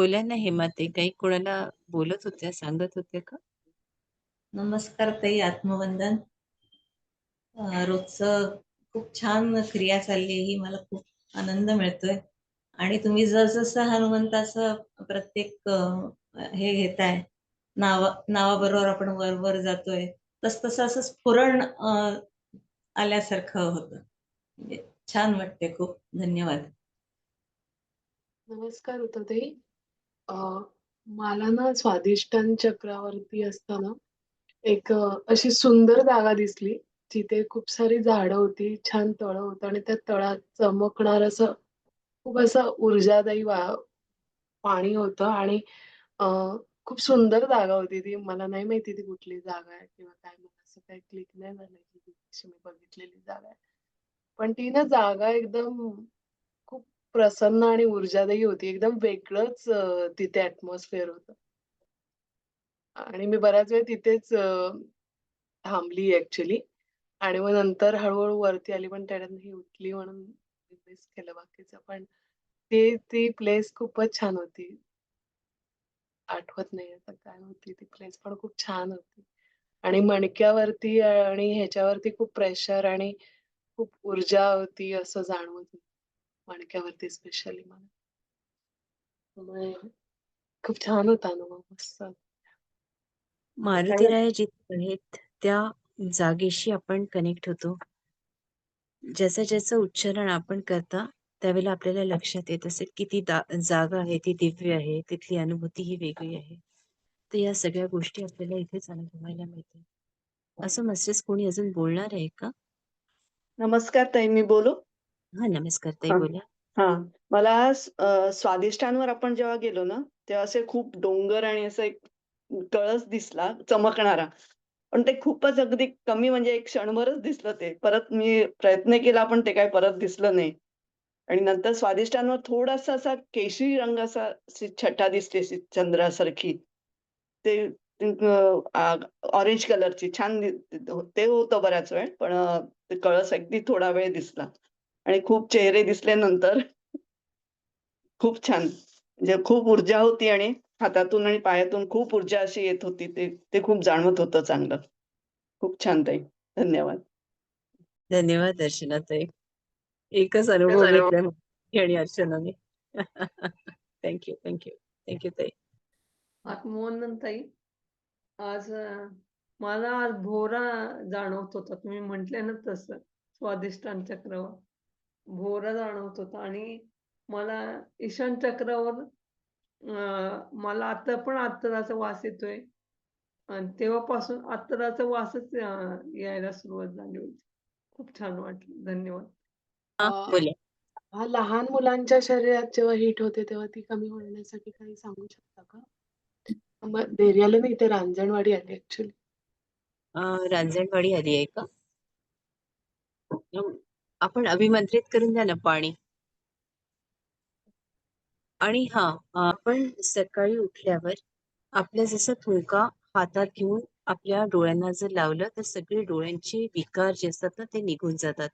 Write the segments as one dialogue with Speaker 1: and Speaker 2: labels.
Speaker 1: बोला ना हेमाते. काही कोणाला बोलत होत्या, सांगत होत्या का?
Speaker 2: नमस्कार ताई, आत्मवंदन. रोजचं खूप छान क्रिया चालली ही मला खूप आनंद मिळतोय आणि तुम्ही जसं-जसं हनुमंताचं प्रत्येक हे घेताय, नावा नावाबरोबर आपण वर-वर जातोय, तसं-तसं असं स्फुरण आल्यासारखं होतं. म्हणजे छान वाटते खूप. धन्यवाद.
Speaker 3: नमस्कार ऋतुताई. अ, मला ना स्वादिष्टान चक्रावरती असताना एक अ, अशी सुंदर जागा दिसली, जिथे खूप सारी झाडं होती, छान तळं होतं आणि त्या तळात चमकणारं असं खूप असं ऊर्जादायी वा पाणी होतं आणि अ, खूप सुंदर जागा होती ती. मला नाही माहिती ती कुठली जागा आहे किंवा काय मला असं काही क्लिक नाही झालं, की ती अशी मी बघितलेली जागा आहे. पण ती ना जागा एकदम प्रसन्न आणि ऊर्जादायी होती. एकदम वेगळंच तिथे ऍटमॉस्फिअर होत आणि मी बऱ्याच वेळ तिथेच थांबली ऍक्च्युली आणि मग नंतर हळूहळू वरती आली, पण त्याच्यात ही उठली म्हणून मिस केलं बाकीचं. पण ते ती प्लेस खूपच छान होती. आठवत नाही आता काय होती ती प्लेस, पण खूप छान होती. आणि मणक्यावरती आणि ह्याच्यावरती खूप प्रेशर आणि खूप ऊर्जा होती असं जाणवत होतं. मणक्यावरती स्पेशली मला. त्यामुळे खूप छान होता अनुभव, मस्त.
Speaker 1: मारुतीराया जिथे आहेत, त्या जागेशी आपण कनेक्ट होतो. ज्याचं-ज्याचं उच्चारण आपण करता, त्यावेळेला आपल्याला लक्षात येत असेल, की ती जागा आहे, ती दिव्य आहे, तिथली अनुभूती ही वेगळी आहे. तर या सगळ्या गोष्टी आपल्याला इथेच अनुभवायला मिळतात. असं मिसेस कोणी अजून बोलणार आहे का?
Speaker 4: नमस्कार ताई, मी बोलू?
Speaker 1: हां, नमस्कार ताई,
Speaker 4: हां,
Speaker 1: बोला.
Speaker 4: हां. मला अ, स्वादिष्टांवर आपण जेव्हा गेलो ना, तेव्हा असे खूप डोंगर आणि असा एक कळस दिसला चमकणारा. पण ते खूपच अगदी कमी म्हणजे एक क्षणभरच दिसलं ते. परत मी प्रयत्न केला, पण ते काही परत दिसलं नाही. आणि नंतर स्वादिष्टांवर थोडासा असा केशरी रंगाचा अशी छटा दिसली अशी चंद्रासारखी. ते अ, ऑरेंज कलरची छान दि ते होतं बराच वेळ. पण अ, ते कळस अगदी थोडा वेळ दिसला आणि खूप चेहरे दिसले नंतर. खूप छान. म्हणजे खूप ऊर्जा होती आणि हातातून आणि पायातून खूप ऊर्जा अशी येत होती. ते ते खूप जाणवत होतं चांगलं. खूप छान ताई. धन्यवाद.
Speaker 1: धन्यवाद दर्शना ताई. एकच अनुभव आणि अर्चनाने. Thank you, thank you. Thank you ताई.
Speaker 5: आत्मवंदन ताई. आज मला आज भोवरा जाणवत होता. तुम्ही म्हटले ना तसं स्वादिष्टान चक्रावर. भोवरा जाणवत होता आणि मला ईशान चक्रावर अ, मला आता पण अत्तराचा वास येतोय. आणि तेव्हापासून अत्तराचा वासच यायला सुरुवात झाली होती. खूप छान वाटलं. धन्यवाद.
Speaker 1: हां,
Speaker 3: लहान मुलांच्या शरीरात जेव्हा हीट होते, तेव्हा ती कमी होण्यासाठी काही सांगू शकता का? मग देर्याला नाही, इथे रांजणवाडी आली ॲक्चुअली.
Speaker 1: अ, रांजणवाडी आली आहे का? आपण अभिमंत्रित करून द्या ना पाणी. आणि हा आपण सकाळी उठल्यावर आपल्या जसा थुंका हातात घेऊन आपल्या डोळ्यांना जर लावलं, तर सगळे डोळ्यांचे विकार जे असतात ना, ते निघून जातात.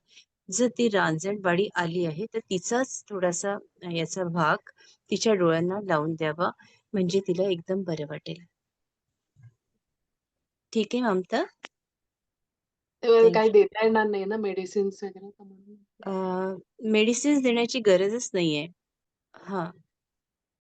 Speaker 1: जर ती रांजणवाडी आली आहे, तर तिचाच थोडासा याचा भाग तिच्या डोळ्यांना लावून द्यावा, म्हणजे तिला एकदम बरं वाटेल. ठीक आहे ममता?
Speaker 3: काही. देता येणार नाही ना मेडिसिन्स वगैरे तर म्हणून
Speaker 1: अ, मेडिसिन्स देण्याची गरजच नाहीये. हां.